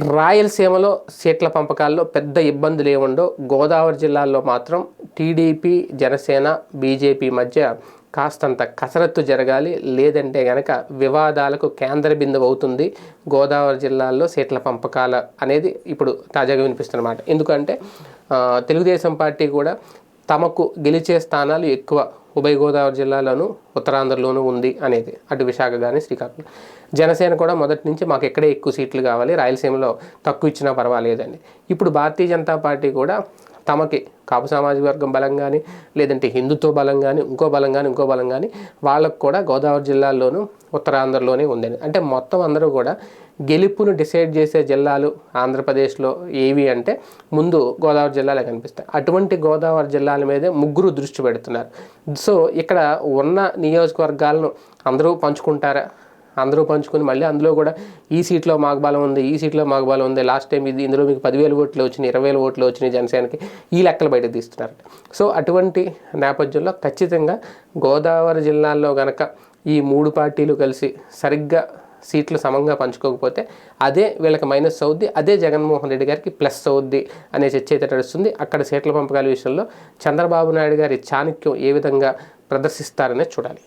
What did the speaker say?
రాయలసీమలో సీట్ల పంపకాల్లో పెద్ద ఇబ్బందులు ఏముండో గోదావరి జిల్లాల్లో మాత్రం టీడీపీ జనసేన బీజేపీ మధ్య కాస్తంత కసరత్తు జరగాలి. లేదంటే గనక వివాదాలకు కేంద్ర బిందువు అవుతుంది గోదావరి జిల్లాల్లో సీట్ల పంపకాల అనేది ఇప్పుడు తాజాగా వినిపిస్తున్నమాట. ఎందుకంటే తెలుగుదేశం పార్టీ కూడా తమకు గెలిచే స్థానాలు ఎక్కువ ఉభయ గోదావరి జిల్లాలోను ఉత్తరాంధ్రలోనూ ఉంది అనేది అటు విశాఖ కానీ శ్రీకాకుళం. జనసేన కూడా మొదటి నుంచి మాకు ఎక్కడే ఎక్కువ సీట్లు కావాలి రాయలసీమలో తక్కువ ఇచ్చినా పర్వాలేదండి. ఇప్పుడు భారతీయ జనతా పార్టీ కూడా తమకి కాపు సామాజిక వర్గం బలం కానీ లేదంటే హిందుత్వ బలం కానీ ఇంకో బలం కానీ ఇంకో బలం కానీ వాళ్ళకు కూడా గోదావరి జిల్లాల్లోనూ ఉత్తరాంధ్రలోనే ఉందండి. అంటే మొత్తం అందరూ కూడా గెలుపును డిసైడ్ చేసే జిల్లాలు ఆంధ్రప్రదేశ్లో ఏవి అంటే ముందు గోదావరి జిల్లాలే కనిపిస్తాయి. అటువంటి గోదావరి జిల్లాల మీదే ముగ్గురు దృష్టి పెడుతున్నారు. సో ఇక్కడ ఉన్న నియోజకవర్గాలను అందరూ పంచుకుంటారా? అందరూ పంచుకుని మళ్ళీ అందులో కూడా ఈ సీట్లో మాకు బలం ఉంది ఈ సీట్లో మాకు బలం ఉంది. లాస్ట్ టైం ఇది ఇందులో మీకు పదివేలు ఓట్లు వచ్చినాయి ఇరవై వేల ఓట్లు వచ్చినాయి జనసేనకి. ఈ లెక్కలు బయట తీస్తున్నారు. సో అటువంటి నేపథ్యంలో ఖచ్చితంగా గోదావరి జిల్లాల్లో గనక ఈ మూడు పార్టీలు కలిసి సరిగ్గా సీట్లు సమంగా పంచుకోకపోతే అదే వీళ్ళకి మైనస్ అవుద్ది అదే జగన్మోహన్ రెడ్డి గారికి ప్లస్ అవుద్ది అనే చర్చ అయితే నడుస్తుంది. అక్కడ సీట్ల పంపకాల విషయంలో చంద్రబాబు నాయుడు గారి చాణక్యం ఏ విధంగా ప్రదర్శిస్తారనే చూడాలి.